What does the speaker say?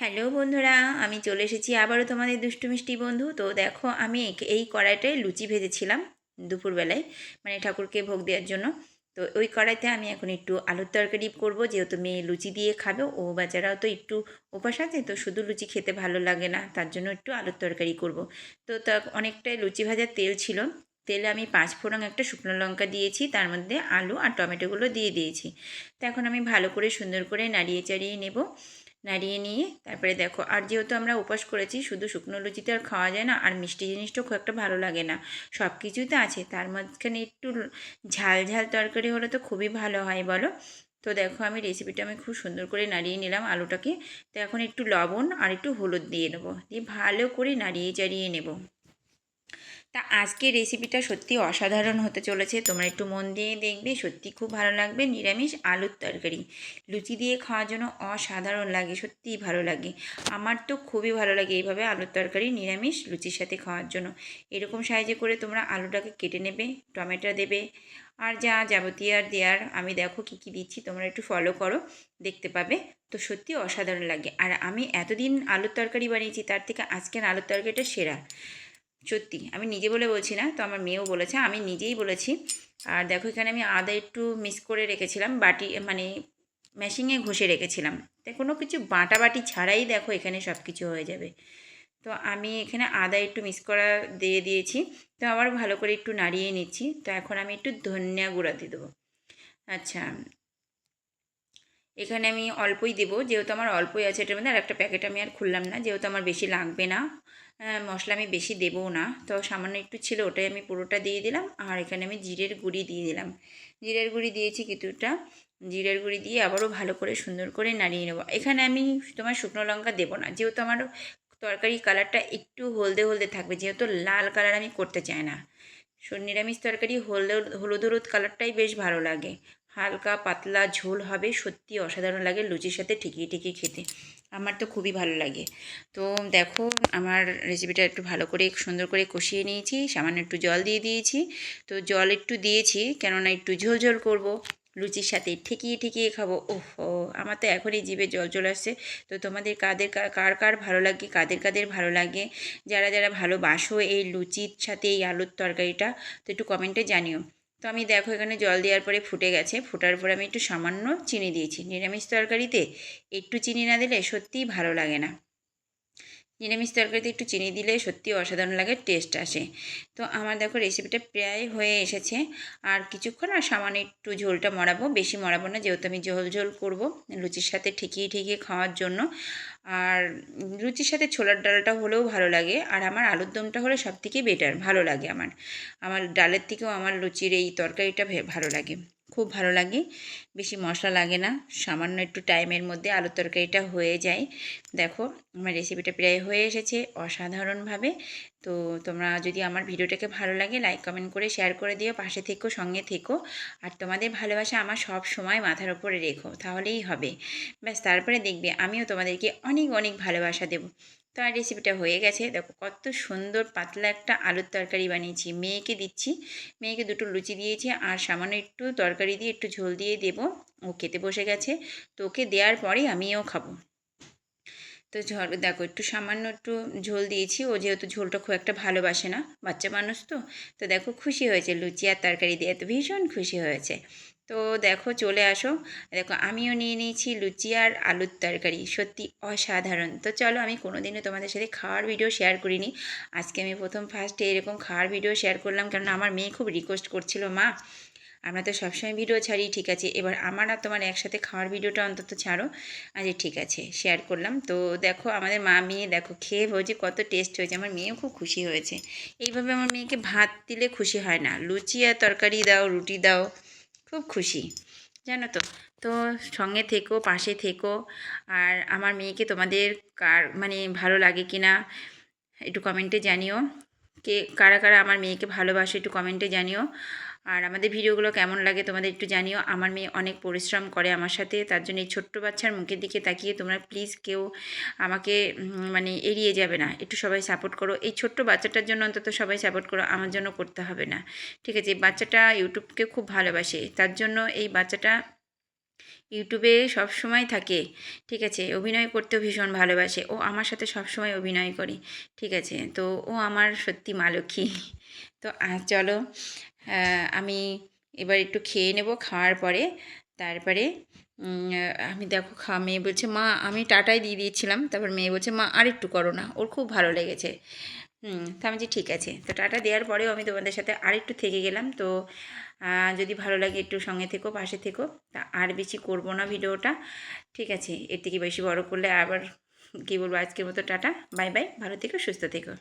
Hello বন্ধুরা, আমি চলে এসেছি আবারও তোমাদের দুষ্টু মিষ্টি বন্ধু। তো দেখো, আমি এই কড়াইটায় লুচি ভেজেছিলাম দুপুরবেলায় মানে ঠাকুরকে ভোগ দেওয়ার জন্য। তো ওই কড়াইতে আমি এখন একটু আলুর তরকারি করব, যেহেতু মেয়ে লুচি দিয়ে খাবে, ও বাচ্চারাও তো একটু উপাস আছে, তো শুধু লুচি খেতে ভালো লাগে না, তার জন্য একটু আলুর তরকারি করব। তো তা অনেকটাই লুচি ভাজার তেল ছিল, তেলে আমি পাঁচ ফোড়ন একটা শুকনো লঙ্কা দিয়েছি, তার মধ্যে আলু আর টমেটোগুলো দিয়ে দিয়েছি। তো এখন আমি ভালো করে সুন্দর করে নাড়িয়ে চাড়িয়ে নেব। নাড়িয়ে নিয়ে, তারপরে দেখো, আর যেহেতু আমরা উপাস করেছি, শুধু শুকনো লুচিতে আর খাওয়া যায় না, আর মিষ্টি জিনিসটাও খুব একটা ভালো লাগে না। সব কিছুই তো আছে, তার মাঝখানে একটু ঝাল ঝাল তরকারি হলে তো খুবই ভালো হয়, বলো? তো দেখো, আমি রেসিপিটা আমি খুব সুন্দর করে নাড়িয়ে নিলাম আলুটাকে। তো এখন একটু লবণ আর একটু হলুদ দিয়ে নেব দিয়ে ভালো করে নাড়িয়ে চাড়িয়ে নেব। তা আজকের রেসিপিটা সত্যি অসাধারণ হতে চলেছে। তোমরা একটু মন দিয়ে দেখবে, সত্যি খুব ভালো লাগবে। নিরামিষ আলুর তরকারি। লুচি দিয়ে খাওয়ার জন্য অসাধারণ লাগে, সত্যিই ভালো লাগে। আমার তো খুবই ভালো লাগে এইভাবে আলুর তরকারি, নিরামিষ লুচির সাথে খাওয়ার জন্য। এরকম সাইজে করে তোমরা আলুটাকে কেটে নেবে, টমেটো দেবে, আর যা যাবতীয় আর দেওয়ার আমি দেখো কী কী দিচ্ছি, তোমরা একটু ফলো করো, দেখতে পাবে। তো সত্যি অসাধারণ লাগে। আর আমি এতদিন আলুর তরকারি বানিয়েছি, তার থেকে আজকের আলুর তরকারিটা সেরা। সত্যি, আমি নিজে বলে বলছি না, তো আমার মেয়েও বলেছে, আমি নিজেই বলেছি। আর দেখো, এখানে আমি আদা একটু মিক্স করে রেখেছিলাম, বাটি মানে মেশিনে ঘষে রেখেছিলাম। তাই কোনো কিছু বাটা বাটি ছাড়াই দেখো, এখানে সব কিছু হয়ে যাবে। তো আমি এখানে আদা একটু মিক্স করা দিয়ে দিয়েছি, তো আবার ভালো করে একটু নাড়িয়ে নিচ্ছি। তো এখন আমি একটু ধনিয়া গুঁড়া দিয়ে দেবো। আচ্ছা এখানে আমি অল্পই দেবো, যেহেতু আমার অল্পই আছে এটার মধ্যে আর একটা প্যাকেট আমি আর খুললাম না, যেহেতু আমার বেশি লাগবে না। মশলা আমি বেশি দেবও না, তো সামান্য একটু ছিল, ওটাই আমি পুরোটা দিয়ে দিলাম, আর এখানে আমি জিরের গুঁড়ি দিয়ে দিলাম। জিরের গুঁড়ি দিয়েছি কিছুটা, জিরের গুঁড়ি দিয়ে আবারও ভালো করে সুন্দর করে নাড়িয়ে নেব। এখানে আমি তোমার শুকনো লঙ্কা দেবো না, যেহেতু আমার তরকারি কালারটা একটু হলদে হলদে থাকবে, যেহেতু লাল কালার আমি করতে চাই না। নিরামিষ তরকারি হলুদ হলুদ হলুদ কালারটাই বেশ ভালো লাগে। হালকা পাতলা ঝোল হবে, সত্যি অসাধারণ লাগে লুচির সাথে ঠিকই ঠিকই খেতে। আমার তো খুবই ভালো লাগে। তো দেখো, আমার রেসিপিটা একটু ভালো করে, সুন্দর করে কষিয়ে নিয়েছি, সামান্য একটু জল দিয়ে দিয়েছি। তো জল একটু দিয়েছি, কেননা একটু ঝোল ঝোল করব, লুচির সাথে ঠেকিয়ে ঠেকিয়ে খাব। ওহো, আমার তো এখনই জিভে জল চলে আসছে। তো তোমাদের কাদের, কার কার ভালো লাগে, কাদের কাদের ভালো লাগে? যারা যারা ভালোবাসো এই লুচির সাথে এই আলুর তরকারিটা, তো একটু কমেন্টে জানিও। তো আমি দেখো এখানে জল দেওয়ার পরে ফুটে গেছে। ফোটার পরে আমি একটু সামান্য চিনি দিয়েছি। নিরামিষ তরকারিতে একটু চিনি না দিলে সত্যিই ভালো লাগে না। নিরামিষ তরকারিতে একটু চিনি দিলে সত্যি অসাধারণ লাগে টেস্ট আসে। তো আমার দেখো রেসিপিটা প্রায় হয়ে এসেছে। আর কিছুক্ষণ আর সামান্য একটু ঝোলটা মরাবো, বেশি মরাবো না, যেহেতু আমি ঝোল ঝোল করব লুচির সাথে ঠেকিয়ে ঠেকিয়ে খাওয়ার জন্য। আর লুচির সাথে ছোলার ডালটা হলেও ভালো লাগে, আর আমার আলুর দমটা হলে সব থেকে বেটার ভালো লাগে আমার। আমার ডালের থেকেও আমার লুচির এই তরকারিটা ভালো লাগে। খুব ভালো লাগে, বেশি মশলা লাগে না, সামান্য একটু টাইমের মধ্যে আলুর তরকারিটা হয়ে যায়। দেখো, আমার রেসিপিটা প্রায় হয়ে এসেছে অসাধারণভাবে। তো তোমরা যদি আমার ভিডিওটাকে ভালো লাগে লাইক কমেন্ট করে শেয়ার করে দিও, পাশে থেকো, সঙ্গে থেকো। আর তোমাদের ভালোবাসা আমার সব সময় মাথার ওপরে রেখো, তাহলেই হবে। ব্যাস, তারপরে দেখবে আমিও তোমাদেরকে অনেক অনেক ভালোবাসা দেবো। তো আর রেসিপিটা হয়ে গেছে। দেখো কত সুন্দর পাতলা একটা আলুর তরকারি বানিয়েছি। মেয়েকে দিচ্ছি। মেয়েকে দুটো লুচি দিয়েছি আর সামান্য একটু তরকারি দিয়ে একটু ঝোল দিয়ে দেবো। ও খেতে বসে গেছে। তো ওকে দেওয়ার পরেই আমিও খাব। তো ঝড় দেখো একটু সামান্য একটু ঝোল দিয়েছি। ও যেহেতু ঝোলটা খুব একটা ভালোবাসে না, বাচ্চা মানুষ তো। তো দেখো খুশি হয়েছে। লুচি আর তরকারি দিয়ে তো ভীষণ খুশি হয়েছে। তো দেখো চলে আসো। দেখো আমিও নিয়ে নিয়েছি লুচি আর আলুর তরকারি। সত্যি অসাধারণ। তো চলো আমি কোনোদিনও তোমাদের সাথে খাওয়ার ভিডিও শেয়ার করিনি। আজকে আমি প্রথম ফার্স্টে এরকম খাওয়ার ভিডিও শেয়ার করলাম কারণ আমার মেয়ে খুব রিকোয়েস্ট করছিল, মা, আমরা তো সবসময় ভিডিও ছাড়ি, ঠিক আছে? এবার আমার আর তোমার একসাথে খাওয়ার ভিডিওটা অন্তত ছাড়ো। আচ্ছা ঠিক আছে শেয়ার করলাম। তো দেখো আমাদের মা মেয়ে দেখো খেয়ে বলছে কত টেস্ট হয়েছে। আমার মেয়েও খুব খুশি হয়েছে। এইভাবে আমার মেয়েকে ভাত দিলে খুশি হয় না। লুচি আর তরকারি দাও, রুটি দাও। খুব খুশি, জানো তো? তো সঙ্গে থেকো, পাশে থেকো। আর আমার মেয়েকে তোমাদের কার মানে ভালো লাগে কি না একটু কমেন্টে জানিও। কে, কারা কারা আমার মেয়েকে ভালোবাসে একটু কমেন্টে জানিও। আর আমাদের ভিডিওগুলো কেমন লাগে তোমাদের একটু জানিও। আমার মেয়ে অনেক পরিশ্রম করে আমার সাথে, তার জন্য এই ছোট্ট বাচ্চার মুখের দিকে তাকিয়ে তোমরা প্লিজ কেউ আমাকে মানে এড়িয়ে যাবে না। একটু সবাই সাপোর্ট করো। এই ছোট্ট বাচ্চাটার জন্য অন্তত সবাই সাপোর্ট করো, আমার জন্য করতে হবে না। ঠিক আছে বাচ্চাটা ইউটিউবকে খুব ভালোবাসে, তার জন্য এই বাচ্চাটা ইউটিউবে সব সময় থাকে। ঠিক আছে? অভিনয় করতেও ভীষণ ভালোবাসে। ও আমার সাথে সব সময় অভিনয় করে। ঠিক আছে? তো ও আমার সত্যি মা লক্ষ্মী। তো চলো আমি এবার একটু খেয়ে নেব খাওয়ার পরে। তারপরে আমি দেখো, খা, মেয়ে বলছে, মা, আমি টাটাই দিয়ে দিয়েছিলাম। তারপর মেয়ে বলছে, মা আর একটু করো না। ওর খুব ভালো লেগেছে। হুম, তো আমি যে ঠিক আছে। তো টাটা দেওয়ার পরেও আমি তোমাদের সাথে আর একটু থেকে গেলাম। তো যদি ভালো লাগে একটু সঙ্গে থেকো, পাশে থেকো, তা আর বেশি করব না ভিডিওটা। ঠিক আছে, এর থেকে বেশি বড় করলে আবার কী বলব, আজকের মতো টাটা, বাই বাই, ভালো থেকো, সুস্থ থেকো।